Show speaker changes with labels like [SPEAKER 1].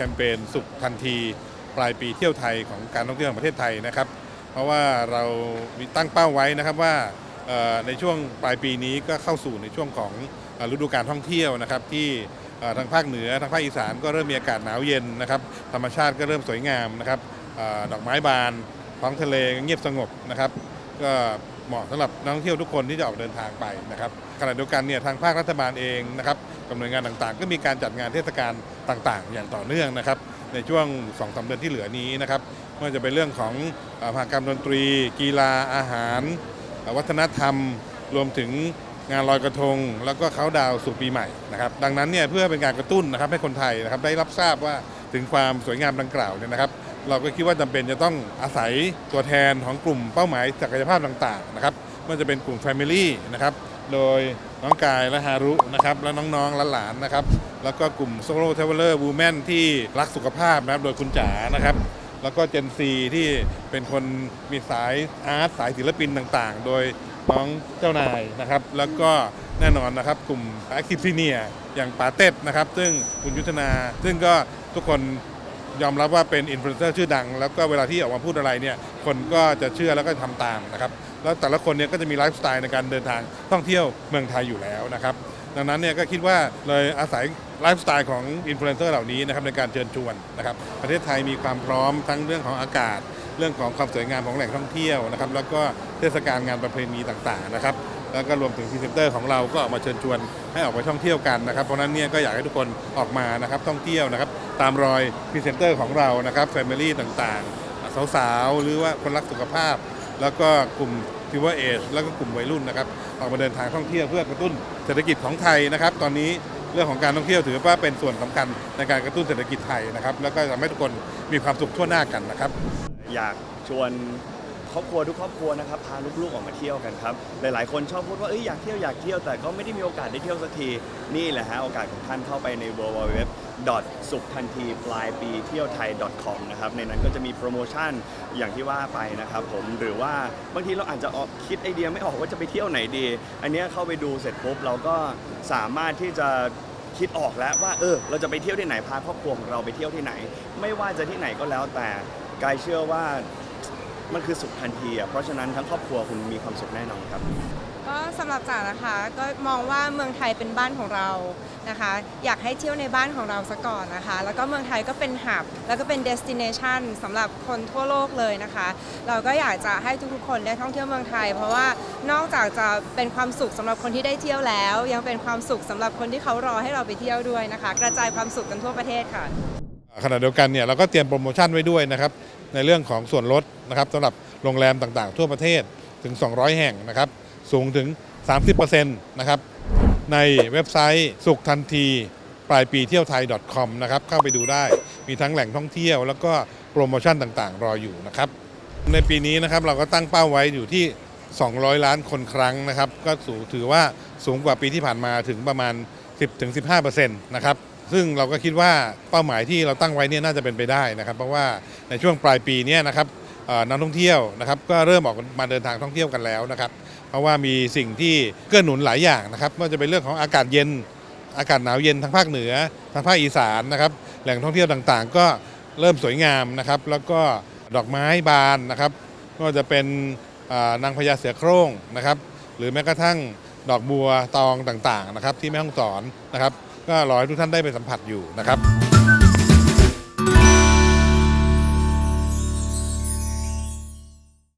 [SPEAKER 1] คมเปญสุขทันทีปลายปีเที่ยวไทยของการท่องเที่ยวแห่งประเทศไทยนะครับ เพราะว่าเราตั้งเป้าไว้นะครับว่าในช่วงปลายปีนี้ก็เข้าสู่ในช่วงของฤดูการท่องเที่ยวนะครับที่ทางภาคเหนือทางภาคอีสานก็เริ่มมีอากาศหนาวเย็นนะครับธรรมชาติก็เริ่มสวยงามนะครับดอกไม้บานท้องทะเลเงียบสงบนะครับ ก็ เหมาะสำหรับนักท่องเที่ยวทุกคนที่จะออกเดินทางไปนะครับขณะเดียวกันเนี่ยทางภาครัฐบาลเองนะครับกับหน่วยงานต่างๆ ก็มีการจัดงานเทศกาลต่างๆ อย่างต่อเนื่องนะครับในช่วง2อสเดือนที่เหลือนี้นะครับไม่ว่าจะเป็นเรื่องของมหกรรมดนตรี กีฬาอาหาร วัฒนธรรม รวมถึงงานลอยกระทง แล้วก็เขาดาวสู่ปีใหม่นะครับดังนั้นเนี่ยเพื่อเป็นการกระตุ้นนะครับให้คนไทยนะครับได้รับทราบว่าถึงความสวยงามดังกล่าวเนี่ยนะครับ เราก็คิดว่าจำเป็นจะต้องอาศัยตัวแทนของกลุ่มเป้าหมายศักยภาพต่างๆนะครับไม่ว่าจะเป็นกลุ่ม Family นะครับโดยน้องกายและฮารุนะครับและน้องๆและหลานนะครับแล้วก็กลุ่ม Solo Traveler Women ที่รักสุขภาพนะครับโดยคุณจ๋านะครับแล้วก็เจนซีที่เป็นคนมีสายอาร์ตสายศิลปินต่างๆ โดยน้องเจ้านายนะครับ แล้วก็แน่นอนนะครับกลุ่ม Active Senior อย่างปาเต็ดนะครับ ซึ่งคุณยุทธนา ซึ่งก็ทุกคน ยอมรับว่าเป็นอินฟลูเอนเซอร์ชื่อดัง แล้วก็เวลาที่ออกมาพูดอะไรเนี่ยคนก็จะเชื่อแล้วก็ทำตามนะครับแล้วแต่ละคนเนี่ยก็จะมีไลฟ์สไตล์ในการเดินทางท่องเที่ยวเมืองไทยอยู่แล้วนะครับดังนั้นเนี่ยก็คิดว่าเลยอาศัยไลฟ์สไตล์ของอินฟลูเอนเซอร์เหล่านี้นะครับในการเชิญชวนนะครับประเทศไทยมีความพร้อมทั้งเรื่องของอากาศ เรื่องของความสวยงามของแหล่งท่องเที่ยวนะครับแล้วก็เทศกาลงานประเพณีต่างๆนะครับแล้วก็รวมถึงพรีเซนเตอร์ของเราก็ออกมาเชิญชวนให้ออกไปท่องเที่ยวกันนะครับ เพราะนั้นเนี่ยก็อยากให้ทุกคนออกมานะครับท่องเที่ยวนะครับ ตามรอยพรีเซนเตอร์ของเรานะครับแฟมิลี่ต่างๆ สาวๆ หรือว่าคนรักสุขภาพ แล้วก็กลุ่มทิวเอชแล้วก็กลุ่มวัยรุ่นนะครับ ออกมาเดินทางท่องเที่ยวเพื่อกระตุ้นเศรษฐกิจของไทยนะครับ ตอนนี้ เรื่องของการท่องเที่ยวถือว่าเป็นส่วนสำคัญในการกระตุ้นเศรษฐกิจไทยนะครับ แล้วก็ทำให้ทุกคนมีความสุขทั่วหน้ากันนะครับ
[SPEAKER 2] อยากชวน ครอบครัวทุกครอบครัวนะครับพาลูกๆออกมาเที่ยวกันครับหลายๆ คนชอบพูดว่าเอ้ยอยากเที่ยวอยากเที่ยวแต่ก็ไม่ได้มีโอกาสได้เที่ยวสักทีนี่แหละฮะโอกาสของท่านเข้าไปใน w w w สุขทันทีปลายปีเที่ยวไทย .com นะครับในนั้นก็จะมีโปรโมชั่นอย่างที่ว่าไปนะครับผมหรือว่าบางทีเราอาจจะออกคิดไอเดียไม่ออกว่าจะไปเที่ยวไหนดี อันเนี้ยเข้าไปดูเสร็จปุ๊บเราก็สามารถที่จะคิดออกแล้วว่าเออเราจะไปเที่ยวที่ไหนพาครอบครัวของเราไปเที่ยวที่ไหน ไม่ว่าจะที่ไหนก็แล้วแต่กายเชื่อว่า มันคือสุขทันทีอะเพราะฉะนั้นทั้งครอบครัวคุณมีความสุขแน่นอนครับ
[SPEAKER 3] ก็สำหรับจ๋านะคะก็มองว่าเมืองไทยเป็นบ้านของเรานะคะ อยากให้เที่ยวในบ้านของเราซะก่อนนะคะ แล้วก็เมืองไทยก็เป็นหับ แล้วก็เป็น destination สำหรับคนทั่วโลกเลยนะคะ เราก็อยากจะให้ทุกๆคนได้ท่องเที่ยวเมืองไทย เพราะว่านอกจากจะเป็นความสุขสำหรับคนที่ได้เที่ยวแล้ว ยังเป็นความสุขสำหรับคนที่เขารอให้เราไปเที่ยวด้วยนะคะ กระจายความสุขกันทั่วประเทศค่ะ
[SPEAKER 1] ขณะเดียวกันเนี่ยเราก็เตรียมโปรโมชั่นไว้ด้วยนะครับ ในเรื่องของส่วนลดนะครับสำหรับโรงแรมต่างๆ ทั่วประเทศถึง 200 แห่งนะครับ สูงถึง 30%นะครับ ในเว็บไซต์สุขทันทีปลายปีเที่ยวไทย .com นะครับ เข้าไปดูได้ มีทั้งแหล่งท่องเที่ยว แล้วก็โปรโมชั่นต่างๆ รออยู่นะครับ ในปีนี้นะครับเราก็ตั้งเป้าไว้อยู่ที่ 200 ล้านคนครั้งนะครับ ก็สูถือว่าสูงกว่าปีที่ผ่านมาถึงประมาณ 10-15%นะครับ ซึ่งเราก็คิดว่าเป้าหมายที่เราตั้งไว้เนี่ยน่าจะเป็นไปได้นะครับ เพราะว่าในช่วงปลายปีนี้นะครับนักท่องเที่ยวนะครับก็เริ่มออกมาเดินทางท่องเที่ยวกันแล้วนะครับ เพราะว่ามีสิ่งที่เกื้อหนุนหลายอย่างนะครับไม่ว่าจะเป็นเรื่องของอากาศเย็น อากาศหนาวเย็นทางภาคเหนือทางภาคอีสานนะครับแหล่งท่องเที่ยวต่างๆ ก็เริ่มสวยงามนะครับแล้วก็ดอกไม้บานนะครับไม่ว่าจะเป็นนางพญาเสือโคร่งนะครับหรือแม้กระทั่งดอกบัวตองต่างๆนะครับที่แม่ฮ่องสอนนะครับ ก็รอให้ทุกท่านได้ไปสัมผัสอยู่นะครับ